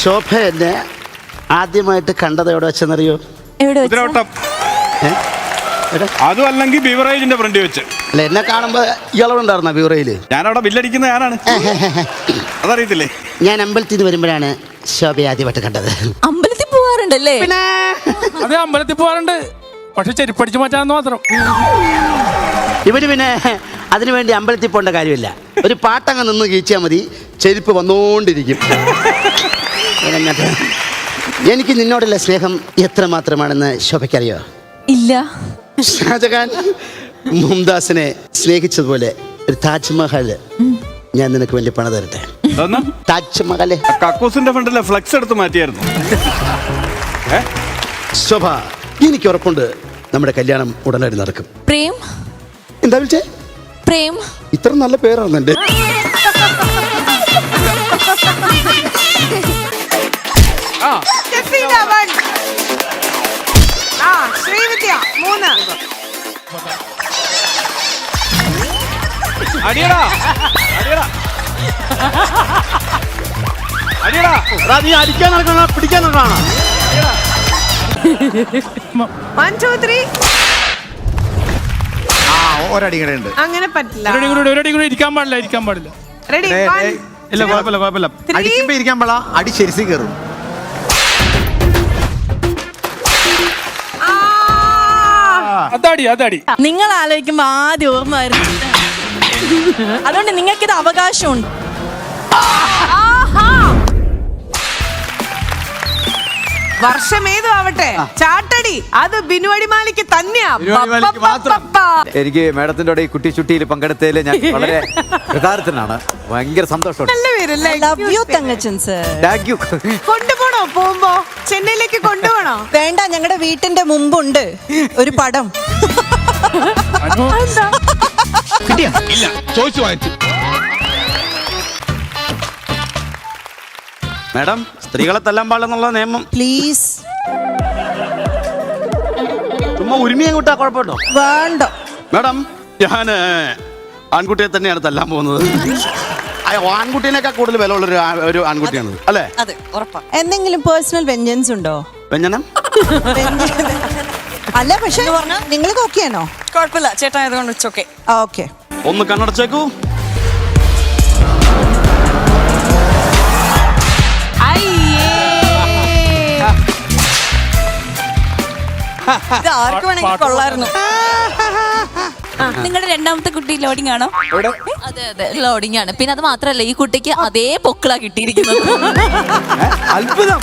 ശോഭ എന്നെ ആദ്യമായിട്ട് കണ്ടത് എവിടെ വെച്ചെന്നറിയോ? എവിടെ വെച്ച്? കുതിരവട്ടം ഏ? എവിടെ? അതും അല്ലെങ്കിൽ ബിവറേജിന്റെ ഫ്രണ്ട് വെച്ച്. അല്ല എന്നെ കാണുമ്പോ ഇളവുണ്ടായിരുന്ന ബ്യൂറോയിൽ ഞാനവിടെ ബില്ലടിക്കുന്ന ഞാനാണ്. അതറിയത്തില്ലേ? ഞാൻ അമ്പലത്തിൽ നിന്ന് വരുമ്പോഴാണ് ശോഭയെ ആദ്യമായിട്ട് കണ്ടത്. അമ്പലത്തിൽ പോവാറുണ്ടല്ലേ? അതെ അമ്പലത്തിൽ പോവാറുണ്ട്. പക്ഷെ ചെരുപ്പടിച്ച് മാറ്റാന്ന് മാത്രം. ഇവർ പിന്നെ അതിനുവേണ്ടി അമ്പലത്തിൽ പോകേണ്ട കാര്യമില്ല. ഒരു പാട്ടങ്ങ് നിന്ന് കീച്ചാൽ മതി. ചെരുപ്പ് വന്നുകൊണ്ടിരിക്കും ഇവനങ്ങട്ട്. എനിക്ക് നിന്നോടുള്ള സ്നേഹം എത്ര എത്രമാത്രമാണെന്ന് ശോഭയ്ക്കറിയോ? ഇല്ല. ഷാജഹാൻ മുംതാസിനെ സ്നേഹിച്ചതുപോലെ ഒരു താജ്മഹൽ ഞാൻ നിനക്ക് വേണ്ടി പണ തരട്ടെ. താജ്മഹൽ കക്കൂസിന്റെ ഫ്രണ്ടിലെ ഫ്ലക്സ് എടുത്ത് മാറ്റിയായിരുന്നു. ശോഭ എനിക്ക് ഉറപ്പുണ്ട് നമ്മുടെ കല്യാണം ഉടനടി നടക്കും. പ്രേം? എന്താ വിളിച്ചേ? പ്രേം? ഇത്ര നല്ല പേരാണ് എന്റെ അടിയടാ. അടിയടാ. അടിയടാ. നീ അടിക്കാൻ നടക്കണോ? പിടിക്കാൻ നടക്കണോ? വൺ ടു ത്രീ ആ ഒരടി കൂടെ ഉണ്ട്. അങ്ങനെ പറ്റില്ല. ഒരടി കൂടി ഒരടി കൂടി ഇരിക്കാൻ പാടില്ല ഇരിക്കാൻ പാടില്ല. റെഡി ഏയ്, വൺ ഏയ്. ഇല്ല കുഴപ്പമില്ല കുഴപ്പമില്ല. ത്രീ അടിക്കുമ്പോ ഇരിക്കാൻ പാടാ അടി ശരിക്കും കയറും അതടി അതടി. നിങ്ങൾ ആലോചിക്കുമ്പോ ആദ്യം ഓർമ്മ വരുന്നത് അതുകൊണ്ട് നിങ്ങൾക്ക് ഇത് അവകാശമുണ്ട്. വർഷം ഏതും ആവട്ടെ ചാട്ടടി. അത് ബിനുവടിമാലിക്ക് തന്നെയാ. ബിനുവാടിമാലിക്ക് മാത്രം. എനിക്ക് മേഡത്തിന്റെ കൂടെ ഈ കുട്ടി ചുട്ടിയിൽ പങ്കെടുത്തതിൽ ഞാൻ വളരെ കൃതാർത്ഥനാണ്. ഭയങ്കര സന്തോഷമുണ്ട്. നല്ല പേരല്ലേ ലവ് യു തങ്കച്ചൻ സർ കൊണ്ടുപോണോ പോകുമ്പോ? ചെന്നൈയിലേക്ക് കൊണ്ടുപോണോ? വേണ്ട ഞങ്ങളുടെ വീട്ടിന്റെ മുമ്പുണ്ട് ഒരു പടം. അനു ഇല്ല ചോദിച്ചു വാങ്ങിച്ചു. മാഡം സ്ത്രീകളെ തല്ലാൻ പാടില്ലെന്നുള്ള നിയമം. പ്ലീസ് ചുമ്മാ ഉരുമിയും കൂട്ടാ കുഴപ്പമുണ്ടോ? വേണ്ട. മാഡം ഞാൻ ആൺകുട്ടിയെ തന്നെയാണ് തല്ലാൻ പോകുന്നത്. ആൺകുട്ടീനേക്കാൾ കൂടുതൽ വില ഉള്ള ഒരു ഒരു ആൺകുട്ടിയാണ് അല്ലേ? അതെ ഉറപ്പാ. എന്തെങ്കിലും പേഴ്സണൽ വെഞ്ചൻസ് ഉണ്ടോ? വെഞ്ചനം? അല്ല പക്ഷെ നിങ്ങൾക്ക് ഓക്കെയാണോ കുഴപ്പമില്ല ചേട്ടാ ആയതുകൊണ്ട് ഓക്കെ ഓക്കെ ഒന്ന് കണ്ണടച്ചേക്കൂ. ഇത് ആർക്ക് വേണമെങ്കിൽ കൊള്ളായിരുന്നു. നിങ്ങളുടെ രണ്ടാമത്തെ കുട്ടി ലോഡിംഗ് ആണോ? അതെ അതെ ലോഡിംഗ് ആണ്. പിന്നെ അത് മാത്രല്ല ഈ കുട്ടിക്ക് അതേ പൊക്കിളാ കിട്ടിയിരിക്കുന്നത്. അത്ഭുതം.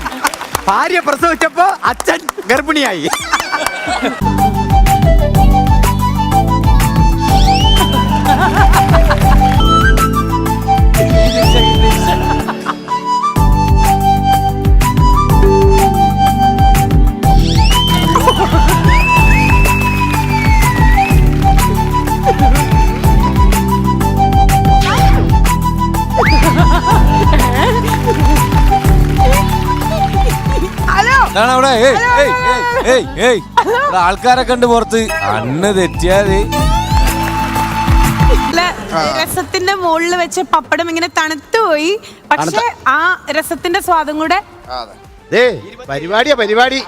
ഭാര്യ പ്രസവിച്ചപ്പോ അച്ഛൻ ഗർഭിണിയായി. അതാണ് അവിടെ? ഏയ് ഏയ് ഏയ് ഏയ് ഇവിടെ പുറത്ത്. അന്ന് തെറ്റിയാൽ ഇല്ല, രസത്തിന്റെ മുകളിൽ വെച്ച് പപ്പടം ഇങ്ങനെ തണുത്തു പോയി. പക്ഷെ ആ രസത്തിന്റെ സ്വാദം കൂടെ ദേ പരിപാടിയാ പരിപാടി.